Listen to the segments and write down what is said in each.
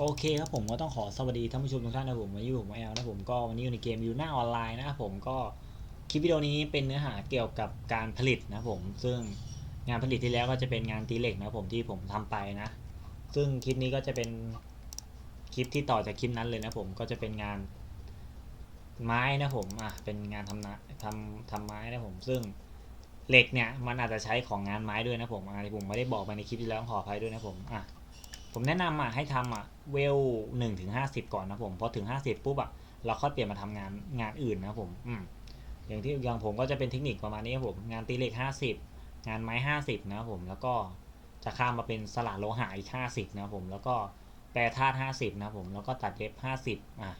โอเคครับผมก็ต้องขอสวัสดีท่านผู้ชมทุกท่านนะผมวันนี้อยู่ผมแอลนะผมก็วันนี้อยู่ในเกมอยู่หน้าออนไลน์นะครับผมก็คลิปวิดีโอนี้เป็นเนื้อหาเกี่ยวกับการผลิตนะผมซึ่งงานผลิตที่แล้วก็จะเป็นงานตีเหล็กนะผมที่ผมทำไปนะ ซึ่งคลิปนี้ก็จะเป็นคลิปที่ต่อจากคลิปนั้นเลยนะผมก็จะเป็นงานไม้นะผมอะเป็นงานทำนะทำทำไม้นะผมซึ่งเหล็กเนี่ยมันอาจจะใช้ของงานไม้ด้วยนะผมอันนี้ผมไม่ได้บอกไปในคลิปที่แล้วขออภัยด้วยนะผมอะ ผมแนะนำอะให้ทำอะเวลหนึ่งถึงห้าสิบก่อนนะผมพอถึงห้าสิบปุ๊บอะเราค่อยเปลี่ยนมาทำงานงานอื่นนะผมอืมอย่างที่อย่างผมก็จะเป็นเทคนิคประมาณนี้ครับผมงานตีเหล็กห้าสิบงานไม้ห้าสิบนะครับผมแล้วก็จะข้ามมาเป็นสลัดโลหะอีกห้าสิบนะครับผมแล้วก็แปรธาตุห้าสิบนะครับผมแล้วก็ตัดเย็บห้าสิบอะ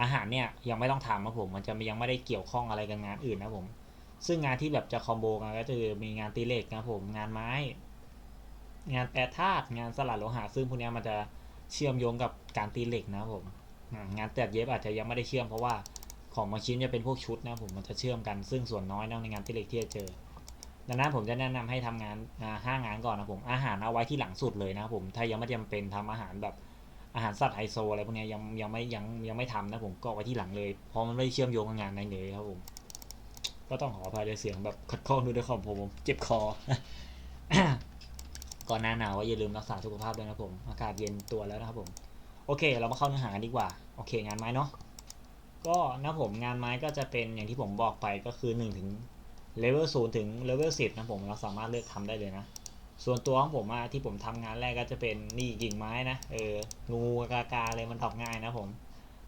อาหารเนี่ยยังไม่ต้องทำนะผมมันจะยังไม่ได้เกี่ยวข้องอะไรกับงานอื่นนะผม ซึ่งงานที่แบบจะคอมโบกันก็คือมีงานตีเหล็กนะผมงานไม้ งานแปรธาตุงานสลัดโลหะซึ่งพวกนี้มันจะเชื่อมโยงกับการตีเหล็กนะผมงานตัดเย็บอาจจะยังไม่ได้เชื่อมเพราะว่าของบางชิ้นจะเป็นพวกชุดนะผมมันจะเชื่อมกันซึ่งส่วนน้อยนะในงานตีเหล็กที่จะเจอดังนั้นผมจะแนะนำให้ทำงานห้างานก่อนนะผมอาหารเอาไว้ที่หลังสุดเลยนะผมถ้ายังไม่จำเป็นทำอาหารแบบอาหารสัตว์ไฮโซอะไรพวกนี้ยังยังไม่ยังยังไม่ทำนะผมก็ไว้ที่หลังเลยเพราะมันไม่เชื่อมโยงกับงานในเลยครับผมก็ต้องขออภัยในเสียงแบบขัดข้องด้วยด้วยความผมผมเจ็บคอ ก่อนหน้าหนาวอย่าลืมรักษาสุขภาพด้วยนะผม อากาศเย็นตัวแล้วนะครับผม โอเค เรามาเข้าเนื้อหากันดีกว่า โอเค งานไม้เนาะ ก็นะผมงานไม้ก็จะเป็นอย่างที่ผมบอกไปก็คือ1ถึงเลเวล0ถึงเลเวล10นะผมเราสามารถเลือกทำได้เลยนะ ส่วนตัวของผมอะที่ผมทำงานแรกก็จะเป็นนี่กิ่งไม้นะ เออ งูกากาเลยมันตอบง่ายนะผม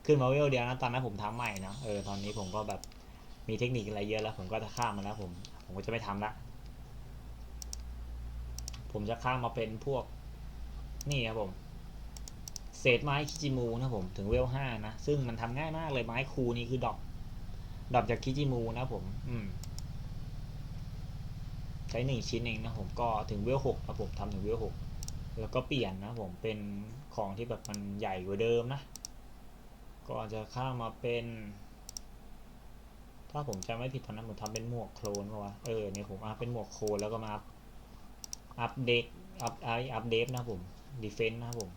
ขึ้นมาเวลเดียวนะตอนนั้นผมทำใหม่นะ เออ ตอนนี้ผมก็แบบมีเทคนิคอะไรเยอะแล้วผมก็จะข้ามมาแล้วผม ผมก็จะไม่ทำละ ผมจะข้ามมาเป็นพวกนี่ครับผม เศษไม้คิจิมูนะผมถึงเวลห้านะ ซึ่งมันทำง่ายมากเลยไม้คูนี่คือดอก ดอกจากคิจิมูนะผม อืมใช้หนึ่งชิ้นเองนะผมก็ถึงเวลหกนะผมทำถึงเวลหกแล้วก็เปลี่ยนนะผมเป็นของที่แบบมันใหญ่กว่าเดิมนะ ก็จะข้ามมาเป็น ถ้าผมจำไม่ผิดตอนนั้นผมทำเป็นหมวกโคลนวะเออเนี่ยผมอัพเป็นหมวกโคลนแล้วก็มาอัพ อัปเดตอัพไออัปเดตนะผมดีเฟนต์นะผม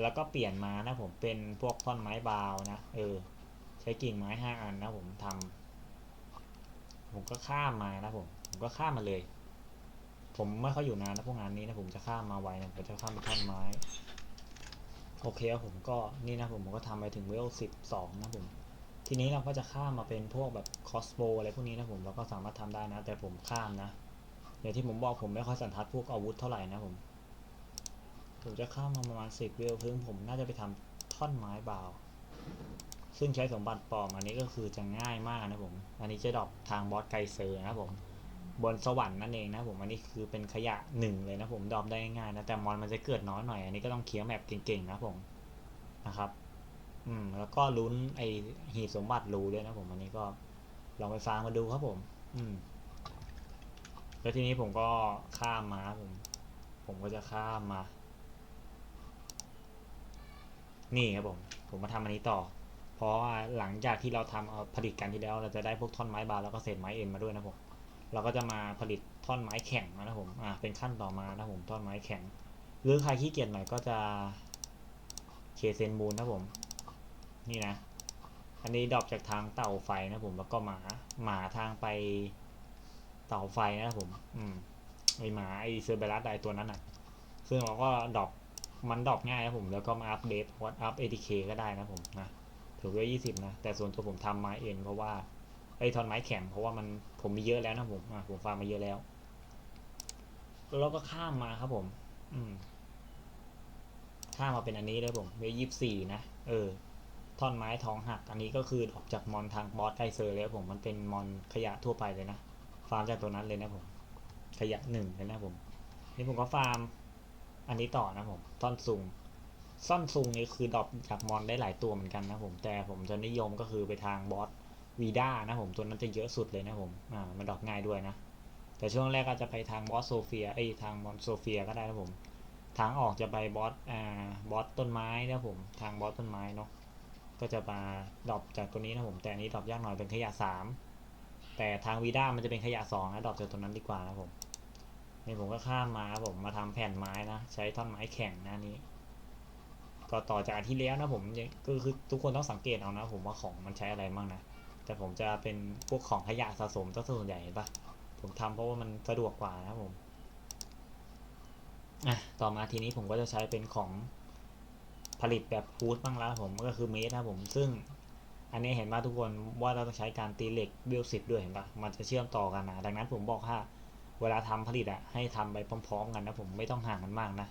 แล้วก็เปลี่ยนมานะผมเป็นพวกท่อนไม้บาวนะ เออ ใช้กิ่งไม้ห้าอันนะผมทำผมก็ข้ามมานะผม ผมก็ข้ามมาเลย ผมไม่ค่อยอยู่นานนะพวกงานนี้นะผมจะข้ามมาไวนะผมจะข้ามไปท่อนไม้ โอเคครับผมก็นี่นะผมผมก็ทำไปถึงเวลสิบสองนะผมทีนี้เราก็จะข้ามมาเป็นพวกแบบคอสโบอะไรพวกนี้นะผมเราก็สามารถทำได้นะ แต่ผมข้ามนะ อย่างที่ผมบอกผมไม่ค่อยสันทัดพวกอาวุธเท่าไหร่นะผม ผมจะข้ามมาประมาณสิบเวลซึ่งผมน่าจะไปทำท่อนไม้บาว ซึ่งใช้สมบัติปลอมอันนี้ก็คือจะง่ายมากนะผม อันนี้จะดรอปทางบอสไกเซอร์นะผม บนสวรรค์นั่นเองนะผม อันนี้คือเป็นขยะหนึ่งเลยนะผมดรอปได้ง่ายนะ แต่มอนมันจะเกิดน้อยหน่อย อันนี้ก็ต้องเคลียร์แมปเก่งๆนะผม นะครับ อืม แล้วก็ลุ้นไอหีบสมบัติรูด้วยนะผม อันนี้ก็ลองไปฟังมาดูครับผม อืม แล้วทีนี้ผมก็ข้ามมาผม ผมก็จะข้ามมา นี่ครับผม ผมมาทำอันนี้ต่อ เพราะว่าหลังจากที่เราทำเอาผลิตกันที่แล้ว เราจะได้พวกท่อนไม้บาแล้วก็เศษไม้เอ็นมาด้วยนะผม เราก็จะมาผลิตท่อนไม้แข็งนะครับผม อ่า เป็นขั้นต่อมานะผม ท่อนไม้แข็ง หรือใครขี้เกียจหน่อยก็จะเคเซนมูลนะผม นี่นะ อันนี้ดรอปจากทางเต่าไฟนะผม แล้วก็หมา หมาทางไป เต่าไฟนะครับผม อืมไอหมาไอเซอร์เบรัสไอตัวนั้นอะ ซึ่งเราก็ดรอปมันดรอปง่ายนะผม แล้วก็มาอัปเดตวัดอัพ ATK ก็ได้นะผมนะถือว่ายี่สิบนะ แต่ส่วนตัวผมทำไม้เอ็นเพราะว่าไอทอนไม้แข็งเพราะว่ามันผมมีเยอะแล้วนะผมอะผมฟาร์มมาเยอะแล้ว แล้วเราก็ข้ามมาครับผม อืม ข้ามมาเป็นอันนี้เลยผมเวยี่สิบสี่นะ เออท่อนไม้ทองหัก อันนี้ก็คือออกจากมอนทางบอสไกเซอร์เลยครับผมมันเป็นมอนขยะทั่วไปเลยนะ ฟาร์มจากตัวนั้นเลยนะผมขยะหนึ่งเลยนะผมนี่ผมก็ฟาร์มอันนี้ต่อนะผมท่อนซุงซ่อนซุงนี่คือดรอปจากมอนได้หลายตัวเหมือนกันนะผมแต่ผมจะนิยมก็คือไปทางบอสวีด้านะผมตัวนั้นจะเยอะสุดเลยนะผมอ่ามันดรอปง่ายด้วยนะแต่ช่วงแรกก็จะไปทางบอสโซเฟียไอทางมอนโซเฟียก็ได้นะผมทางออกจะไปบอสอ่าบอสต้นไม้นะผมทางบอสต้นไม้เนาะก็จะมาดรอปจากตัวนี้นะผมแต่อันนี้ดรอปยากหน่อยเป็นขยะสาม แต่ทางวีด้ามันจะเป็นขยะสองนะดรอปจากตัวนั้นดีกว่านะผมนี่ผมก็ข้ามมาครับผมมาทำแผ่นไม้นะ ใช้ท่อนไม้แข็งหนะอันนี้ ก็ต่อจากที่แล้วนะผมก็คือทุกคนต้องสังเกตเอานะ ผมว่าของมันใช้อะไรบ้างนะ แต่ผมจะเป็นพวกของขยะสะสมตั้งส่วนใหญ่เห็นปะผมทำเพราะว่ามันสะดวกกว่านะผมอะต่อมาทีนี้ผมก็จะใช้เป็นของผลิตแบบฟูดบ้างแล้วผมก็คือเมสนะครับผมซึ่ง อันนี้เห็นว่าทุกคนว่าเราต้องใช้การตีเหล็กเบลสิบด้วยเห็นปะมันจะเชื่อมต่อกันนะดังนั้นผมบอกว่าเวลาทำผลิตอะให้ทำไปพร้อมๆกันนะผมไม่ต้องห่างกันมากนะ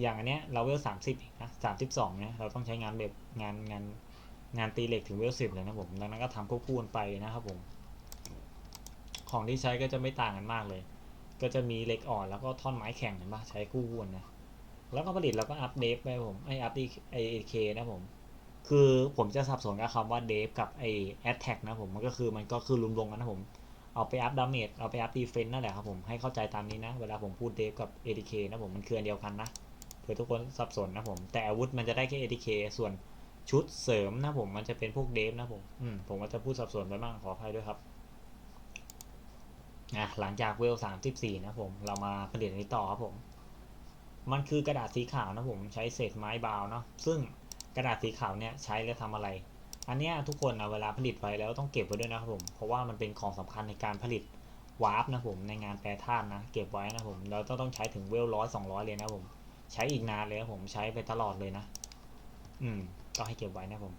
อย่างอันเนี้ยเราเวลสามสิบนะสามสิบสองเนี่ยเราต้องใช้งานแบบงานงานงานตีเหล็กถึงเวลสิบเลยนะผมดังนั้นก็ทำควบคู่กันไปนะครับผม ของที่ใช้ก็จะไม่ต่างกันมากเลย ก็จะมีเหล็กอ่อนแล้วก็ท่อนไม้แข็งเห็นปะใช้คู่กันนะแล้วก็ผลิตเราก็อัปเดตไปผมไออัปดีไอเคนะผม คือผมจะสับสนกับคำว่าเดฟกับไอแอตแทกนะผม มันก็คือมันก็คือรวมๆกันนะผม เอาไปอัพดาเมจเอาไปอัพดีเฟนต์นั่นแหละครับผม ให้เข้าใจตามนี้นะ เวลาผมพูดเดฟกับ ADK นะผม มันคืออันเดียวกันนะเผื่อทุกคนสับสนนะผม แต่อาวุธมันจะได้แค่ ADK ส่วนชุดเสริมนะผม มันจะเป็นพวกเดฟนะผม อืม ผมก็จะพูดสับสนไปบ้างขออภัยด้วยครับอะหลังจากเวล34นะผม เรามาผลิตอันนี้ต่อครับผม มันคือกระดาษสีขาวนะผม ใช้เศษไม้บาวเนาะ ซึ่ง กระดาษสีขาวเนี่ยใช้แล้วทำอะไร อันนี้ทุกคนนะเวลาผลิตไว้แล้วต้องเก็บไว้ด้วยนะครับผมเพราะว่ามันเป็นของสำคัญในการผลิตวาร์ปนะผมในงานแปรธาตุนะเก็บไว้นะผมเราต้องต้องใช้ถึงเวลร้อยสองร้อยเลยนะผมใช้อีกนานเลยนะผมใช้ไปตลอดเลยนะ อืมก็ให้เก็บไว้นะผม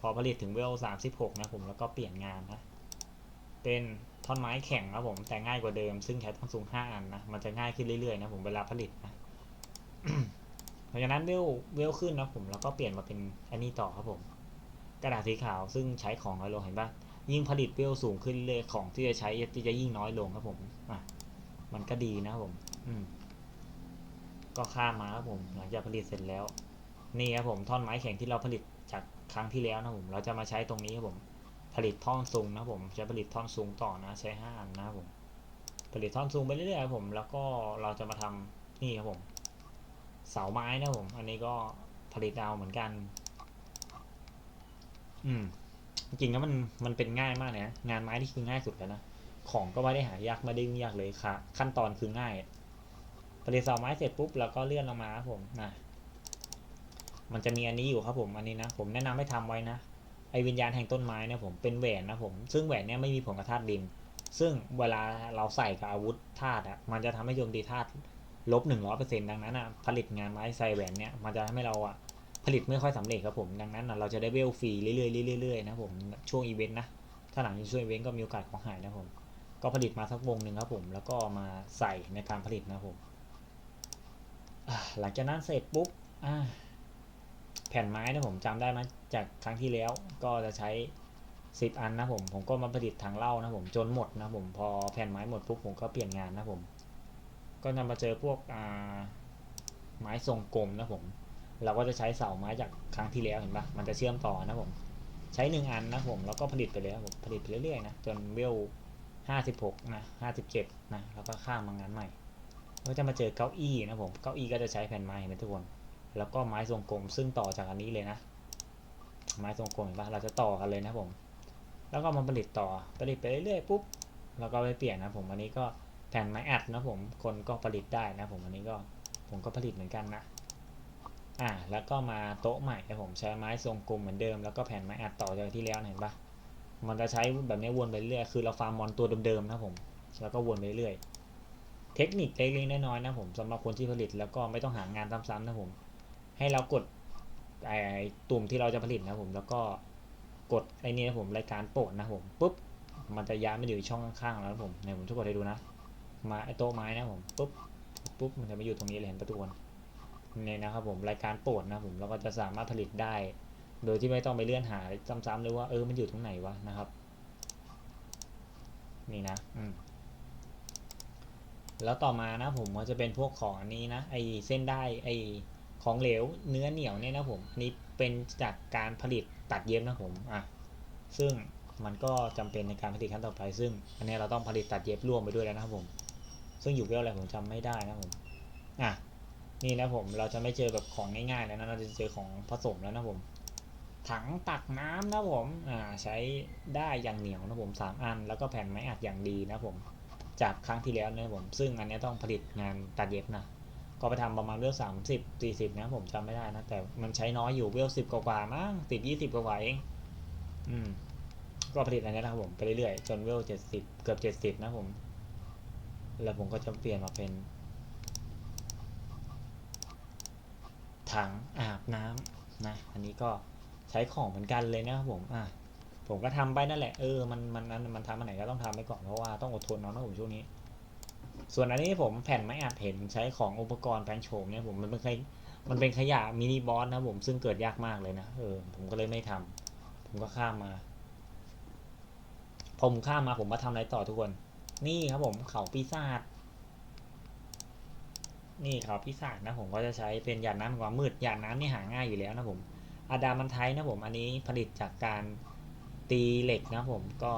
พอผลิตถึงเวลสามสิบหกนะผมแล้วก็เปลี่ยนงานนะเป็นท่อนไม้แข็งนะผมแต่ง่ายกว่าเดิม ซึ่งใช้ท่อนสูงห้าอันนะมันจะง่ายขึ้นเรื่อยๆนะผมเวลาผลิตนะ เพราะฉะนั้นเวลเวลขึ้นนะผมแล้วก็เปลี่ยนมาเป็นอันนี้ต่อครับผม กระดาษสีขาวซึ่งใช้ของน้อยลงเห็นปะยิ่งผลิตเวลสูงขึ้นเรื่อยของที่จะใช้ที่จะยิ่งน้อยลงครับผมอะมันก็ดีนะครับผม อืมก็ข้ามมาครับผม หลังจากผลิตเสร็จแล้ว นี่ครับผมท่อนไม้แข็งที่เราผลิตจากครั้งที่แล้วนะผม เราจะมาใช้ตรงนี้ครับผม ผลิตท่อนซุงนะผมจะผลิตท่อนซุงต่อนะ ใช้ห้าอันนะครับผม ผลิตท่อนซุงไปเรื่อยๆครับผม แล้วก็เราจะมาทำนี่ครับผม เสาไม้นะผม อันนี้ก็ผลิตเอาเหมือนกัน อืม จริงแล้วมันมันเป็นง่ายมากเลยนะงานไม้ที่คือง่ายสุดแล้วนะของก็ไม่ได้หายากไม่ได้ยุ่งยากเลยค่ะ ขั้นตอนคือง่ายผลิตเสาไม้เสร็จปุ๊บแล้วก็เลื่อนลงมาครับผมนะมันจะมีอันนี้อยู่ครับผมอันนี้นะผมแนะนำให้ทำไว้นะไอวิญญาณแห่งต้นไม้นี่ยผมเป็นแหวนนะผม ซึ่งแหวนเนี่ยไม่มีผลกับธาตุดิน ซึ่งเวลาเราใส่กับอาวุธธาตุอะมันจะทำให้โจมตีธาตุ ลบหนึ่งร้อยเปอร์เซ็นต์ดังนั้นอะผลิตงานไม้ใส่แวนเนี่ยมันจะทำให้เราอะผลิตไม่ค่อยสำเร็จครับผมดังนั้นอะเราจะได้เวลฟรีเรื่อยๆเรื่อยๆนะผมช่วงอีเวนต์นะถ้าหลังจากช่วงอีเวนต์ก็มีโอกาสของหายนะผมก็ผลิตมาสักวงหนึ่งครับผมแล้วก็มาใส่ในการผลิตนะผมหลังจากนั้นเสร็จปุ๊บแผ่นไม้นะผมจำได้ไหมจากครั้งที่แล้วก็จะใช้สิบอันนะผมผมก็มาผลิตทางเหล่านะผมจนหมดนะผมพอแผ่นไม้หมดปุ๊บผมก็เปลี่ยนงานนะผม ก็นำมาเจอพวกอ่าไม้ทรงกลมนะผม เราก็จะใช้เสาไม้จากครั้งที่แล้วเห็นปะมันจะเชื่อมต่อนะผม ใช้หนึ่งอันนะผมแล้วก็ผลิตไปเลยผมผลิตไปเรื่อยๆนะจนเวลห้าสิบหกนะห้าสิบเจ็ดนะแล้วก็ข้ามมางานใหม่ก็จะมาเจอเก้าอี้นะผมเก้าอี้ก็จะใช้แผ่นไม้เห็นไหมทุกคนแล้วก็ไม้ทรงกลมซึ่งต่อจากอันนี้เลยนะ ไม้ทรงกลมเห็นปะเราจะต่อกันเลยนะผม แล้วก็มาผลิตต่อผลิตไปเรื่อยๆปุ๊บแล้วก็ไปเปลี่ยนนะผมอันนี้ก็ แผ่นไม้อัดนะผมคนก็ผลิตได้นะผมอันนี้ก็ผมก็ผลิตเหมือนกันนะอ่าแล้วก็มาโต๊ะใหม่นะผมใช้ไม้ทรงกลมเหมือนเดิมแล้วก็แผ่นไม้อัดต่อจากที่แล้วเห็นปะมันจะใช้แบบนี้วนไปเรื่อยคือเราฟาร์มมอนตัวเดิมๆนะผมแล้วก็วนไปเรื่อยเทคนิคเล็กๆน้อยๆนะผมสำหรับคนที่ผลิตแล้วก็ไม่ต้องหางานซ้ำๆนะผม ให้เรากดไอ้ตุ่มที่เราจะผลิตนะผมแล้วก็กดไอ้นี่นะผมรายการโปรดนะผมปุ๊บมันจะย้ายมาอยู่ช่องข้างๆแล้วนะผมในผมทุกคนให้ดูนะ ไอ้โต๊ะไม้นะผมปุ๊บปุ๊บมันจะมาอยู่ตรงนี้เลยเห็นประตูนเนี่ยนะครับผมรายการโปรดนะผมเราก็จะสามารถผลิตได้ โดยที่ไม่ต้องไปเลื่อนหาซ้ำๆเลยว่าเออมันอยู่ตรงไหนวะนะครับ นี่นะอืมแล้วต่อมานะผมก็จะเป็นพวกของอันนี้นะไอเส้นได้ไอของเหลวเนื้อเหนียวเนี่ยนะผมนี่เป็นจากการผลิตตัดเย็บนะผมอะซึ่งมันก็จำเป็นในการผลิตขั้นต่อไป ซึ่งอันนี้เราต้องผลิตตัดเย็บร่วมไปด้วยแล้วนะครับผม ซึ่งอยู่เวลอะไรผมจำไม่ได้นะผมอะนี่นะผมเราจะไม่เจอแบบของง่ายๆแล้วนะเราจะเจอของผสมแล้วนะผม ถังตักน้ำนะผมอ่าใช้ได้อย่างเหนียวนะผมสามอัน แล้วก็แผ่นไม้อัดอย่างดีนะผม จากครั้งที่แล้วนะผม ซึ่งอันนี้ต้องผลิตงานตัดเย็บนะก็ไปทำประมาณเวลสามสิบสี่สิบนะผมจำไม่ได้นะ แต่มันใช้น้อยอยู่เวลสิบกว่าๆมั้งสิบยี่สิบกว่าเองอืมก็ผลิตอันนี้นะครับผมไปเรื่อยๆจนเวลเจ็ดสิบเกือบเจ็ดสิบนะผม แล้วผมก็จะเปลี่ยนมาเป็น ถังอาบน้ำนะ อันนี้ก็ใช้ของเหมือนกันเลยนะครับผมอะผมก็ทำไปนั่นแหละ เออ มัน มันมันมันทำอันไหนก็ต้องทำไปก่อน เพราะว่าต้องอดทนเนาะนะผมช่วงนี้ ส่วนอันนี้ผมแผ่นไม้อัดเห็นใช้ของอุปกรณ์แปลงโฉมเนี่ยผมมันเป็นขยมันเป็นขยะมินิบอสนะผมซึ่งเกิดยากมากเลยนะ เออ ผมก็เลยไม่ทำผมก็ข้ามมา ผมข้ามมาผมมาทำอะไรต่อทุกคน นี่ครับผมเขาปีศาจนี่เขาปีศาจนะผมก็จะใช้เป็นหยาดน้ำความมืดหยาดน้ำนี่หาง่ายอยู่แล้วนะผมอะดามันไทนะผมอันนี้ผลิตจากการตีเหล็กนะผมก็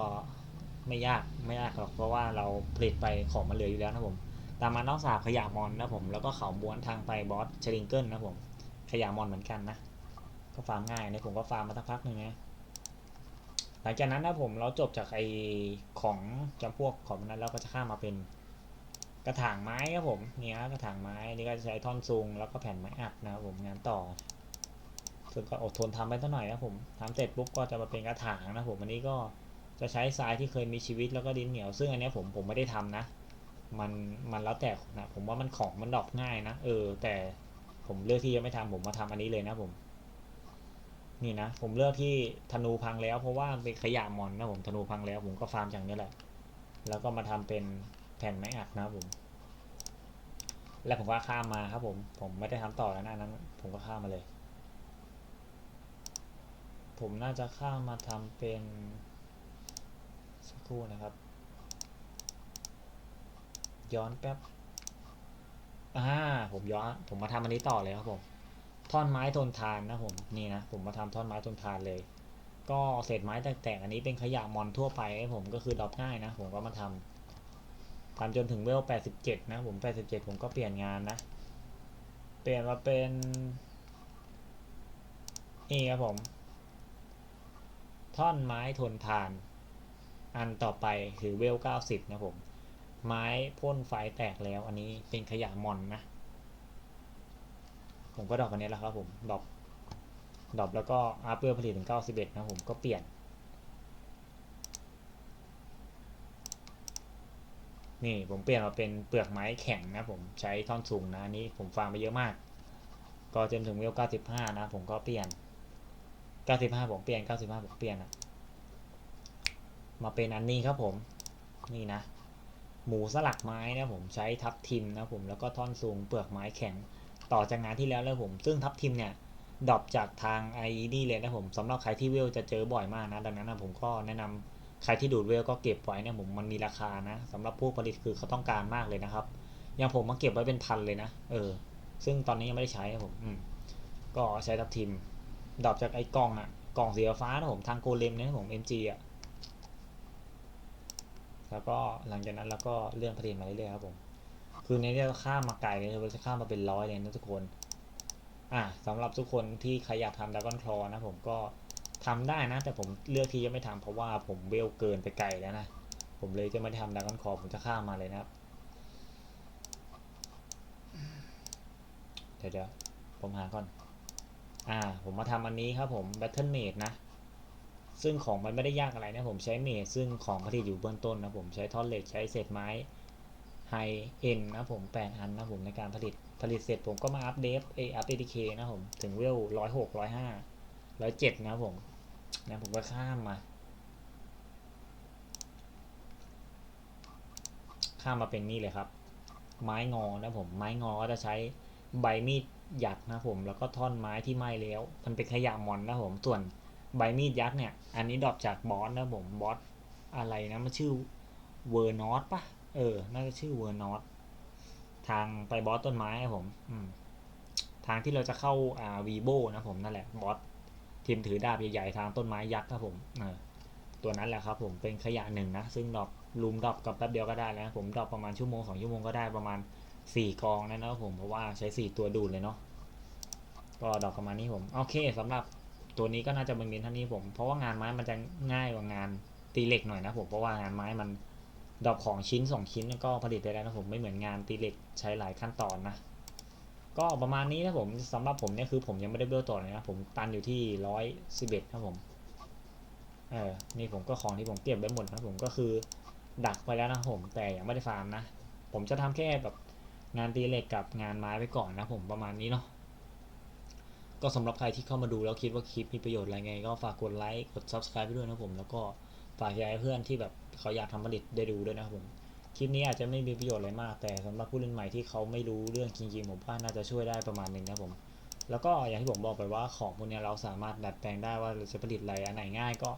ไม่ยากไม่ยากหรอกเพราะว่าเราผลิตไปของมันเหลืออยู่แล้วนะผมตามมานอกสาบขยะมอนนะผมแล้วก็เขาบ้วนทางไปบอสเชลิงเกิลนะผมขยะมอนเหมือนกันนะก็ฟาร์มง่ายนะผมก็ฟาร์มมาสักพักหนึ่งนะ หลังจากนั้นนะผมเราจบจากไอของจำพวกของนั้นแล้วก็จะข้ามมาเป็นกระถางไม้ครับผมนี่ยกระถางไม้นี่ก็จะใช้ท่อนซุงแล้วก็แผ่นไม้อัดนะครับผมงานต่อส่วนก็อดทนทำไปสักหน่อยนะผมทำเสร็จปุ๊บก็จะมาเป็นกระถางนะผมอันนี้ก็จะใช้ทรายที่เคยมีชีวิตแล้วก็ดินเหนียว ซึ่งอันนี้ผมผมไม่ได้ทำนะ มันมันแล้วแต่นะผมว่ามันของมันดอกง่ายนะเออ แต่ผมเลือกที่จะไม่ทำผมมาทำอันนี้เลยนะผม นี่นะ ผมเลือกที่ธนูพังแล้ว เพราะว่าเป็นขยะมอนนะผมธนูพังแล้ว ผมก็ฟาร์มอย่างนี้แหละ แล้วก็มาทำเป็นแผ่นไม้อัดนะผม แล้วผมก็ข้ามมาครับผม ผมไม่ได้ทำต่อแล้วนะนั้น ผมก็ข้ามมาเลย ผมน่าจะข้ามมาทำเป็นสักครู่นะครับ ย้อนแป๊บอ่าผมย้อน ผมมาทำอันนี้ต่อเลยครับผม ท่อนไม้ทนทานนะผมนี่นะผมมาทำท่อนไม้ทนทานเลย ก็เศษไม้แตกๆอันนี้เป็นขยะมอนทั่วไปให้ผมก็คือดรอปง่ายนะผมก็มาทำทำจนถึงเวล 87 นะผม 87 ผมก็เปลี่ยนงานนะ เปลี่ยนมาเป็นนี่ครับผม ท่อนไม้ทนทาน อันต่อไปคือเวล 90 นะผม ไม้พ่นไฟแตกแล้ว อันนี้เป็นขยะมอนนะ ผมก็ดรอปอันนี้แหละครับผมดรอปดรอปแล้วก็อัพเวลผลิตถึง 91 นะผมก็เปลี่ยน นี่ผมเปลี่ยนมาเป็นเปลือกไม้แข็งนะผมใช้ท่อนสูงนะอันนี้ผมฟังไปเยอะมาก ก็จนถึงเวล95 นะ ผมก็เปลี่ยน 95 ผมเปลี่ยน 95 ผมเปลี่ยนอะมาเป็นอันนี้ครับผมนี่นะ หมูสลักไม้นะผมใช้ทับทิมนะผมแล้วก็ท่อนสูงเปลือกไม้แข็ง ต่อจากงานที่แล้วแล้วผม ซึ่งทับทิมเนี่ยดรอปจากทางไอ้นี่เลยนะผมสำหรับใครที่เวลจะเจอบ่อยมากนะ ดังนั้นนะผมก็แนะนำใครที่ดูดเวลก็เก็บไว้เนี่ยผมมันมีราคานะสำหรับผู้ผลิตคือเขาต้องการมากเลยนะครับ อย่างผมมาเก็บไว้เป็นพันเลยนะ เออ ซึ่งตอนนี้ยังไม่ได้ใช้ผมอืมก็ใช้ทับทิมดรอปจากไอ้กล่องอะกล่องสีฟ้านะผมทางโกเลมเนี่ยนะผม MG อะแล้วก็หลังจากนั้นเราก็เลื่อนผลิตมาเรื่อยๆครับผม คือในนี้เราข้ามมาไกลเลยเราจะข้ามมาเป็นร้อยเลยนะทุกคน อะสำหรับทุกคนที่ใครอยากทำดากอนคลอนะผมก็ทำได้นะ แต่ผมเลือกที่จะไม่ทำเพราะว่าผมเวลเกินไปไกลแล้วนะ ผมเลยจะไม่ทำดักอนคอผมจะข้ามมาเลยนะครับ เดี๋ยวเดี๋ยวผมหาก่อน อ่า ผมมาทำอันนี้ครับผม Battle Mage นะซึ่งของมันไม่ได้ยากอะไรนะผมใช้เมจซึ่งของผลิตอยู่เบื้องต้นนะผมใช้ท่อนเหล็กใช้เศษไม้ ไฮเอ็นนะผมแปดอันนะผมในการผลิตผลิตเสร็จผมก็มาอัปเดตเออัปเดตเคนะผม ถึงเวลร้อยหกร้อยห้าร้อยเจ็ดนะผมนะผมก็ข้ามมา ข้ามมาเป็นนี่เลยครับ ไม้งอนะผม ไม้งอก็จะใช้ใบมีดยักษ์นะผม แล้วก็ท่อนไม้ที่ไหม้แล้ว มันเป็นขยะมอนนะผม ส่วนใบมีดยักษ์เนี่ย อันนี้ดรอปจากบอสนะผม บอสอะไรนะ มันชื่อเวอร์นอตปะ เออ น่าจะชื่อเวอร์นอตทางไปบอสต้นไม้ครับผมอืมทางที่เราจะเข้าอ่าวีโบนะผมนั่นแหละบอสทีมถือดาบใหญ่ๆทางต้นไม้ยักษ์ครับผมเออตัวนั้นแหละครับผมเป็นขยะหนึ่งนะ ซึ่งดอปลุมดอปกับแป๊บเดียวก็ได้แล้วผมดอปประมาณชั่วโมงสองชั่วโมงก็ได้ประมาณสี่กองนะนะครับผมเพราะว่าใช้สี่ตัวดูดเลยเนาะก็ดอปประมาณนี้ผมโอเคสำหรับตัวนี้ก็น่าจะเป็นเมนเท่านี้ผม เพราะว่างานไม้มันจะง่ายกว่างานตีเหล็กหน่อยนะผมเพราะว่างานไม้มัน ดรอปของชิ้นสองชิ้นก็ผลิตได้แล้วนะผมไม่เหมือนงานตีเหล็กใช้หลายขั้นตอนนะ ก็ประมาณนี้นะผมสำหรับผมเนี่ยคือผมยังไม่ได้เบลต่อเลยนะผมตันอยู่ที่ร้อยสิบเอ็ดครับผมเออนี่ผมก็ของที่ผมเก็บไว้หมดนะผมก็คือดักไปแล้วนะผมแต่ยังไม่ได้ฟาร์มนะผมจะทำแค่แบบงานตีเหล็กกับงานไม้ไปก่อนนะผมประมาณนี้เนาะก็สำหรับใครที่เข้ามาดูแล้วคิดว่าคลิปมีประโยชน์อะไรไง ก็ฝากกดไลค์กด subscribe ไปด้วยนะผม แล้วก็ฝากแชร์ให้เพื่อนที่แบบ เขาอยากทำผลิตได้ดูด้วยนะครับผมคลิปนี้อาจจะไม่มีประโยชน์อะไรมาก แต่สำหรับผู้เล่นใหม่ที่เขาไม่รู้เรื่องจริงๆผมว่าน่าจะช่วยได้ประมาณหนึ่งนะผมแล้วก็อย่างที่ผมบอกไปว่าของพวกนี้เราสามารถดัดแปลงได้ว่าจะผลิตอะไรอันไหนง่ายก็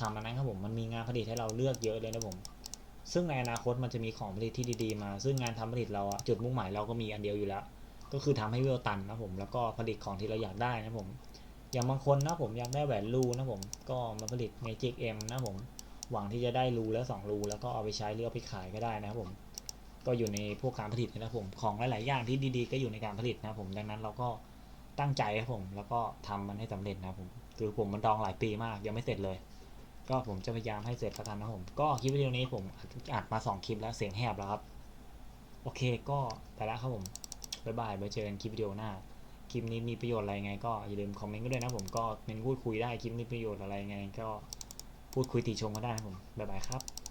ทำอันนั้นครับผมมันมีงานผลิตให้เราเลือกเยอะเลยนะผมซึ่งในอนาคตมันจะมีของผลิตที่ดีๆมา ซึ่งงานทำผลิตเราจุดมุ่งหมายเราก็มีอันเดียวอยู่แล้ว ก็คือทำให้เวลตันนะผมแล้วก็ผลิตของที่เราอยากได้นะผมอย่างบางคนนะผมอยากได้แหวนรูนะผมก็มาผลิต Magic M นะผม หวังที่จะได้รูแล้วสองรูแล้วก็เอาไปใช้หรือเอาไปขายก็ได้นะครับผมก็อยู่ในพวกการผลิตนะครับผมของหลาย ๆ อย่างที่ดี ๆ ก็อยู่ในการผลิตนะครับผมดังนั้นเราก็ตั้งใจครับผมแล้วก็ทำมันให้สำเร็จนะครับผมคือผมมันดองหลายปีมากยังไม่เสร็จเลย ก็ผมจะพยายามให้เสร็จแล้วกันนะครับผมก็คลิปวิดีโอนี้ผมอัดมาสองคลิปแล้วเสียงแหบแล้วครับโอเคก็ไปแล้วครับผมบ๊ายบายไว้เจอกันคลิปวิดีโอหน้าคลิปนี้มีประโยชน์อะไรไงก็อย่าลืมคอมเมนต์ก็ด้วยนะผมก็เป็นพูดคุยได้คลิปนี้ประโยชน์อะไรไงก็ พูดคุยติชมก็ได้นะผมบ๊ายบายครับ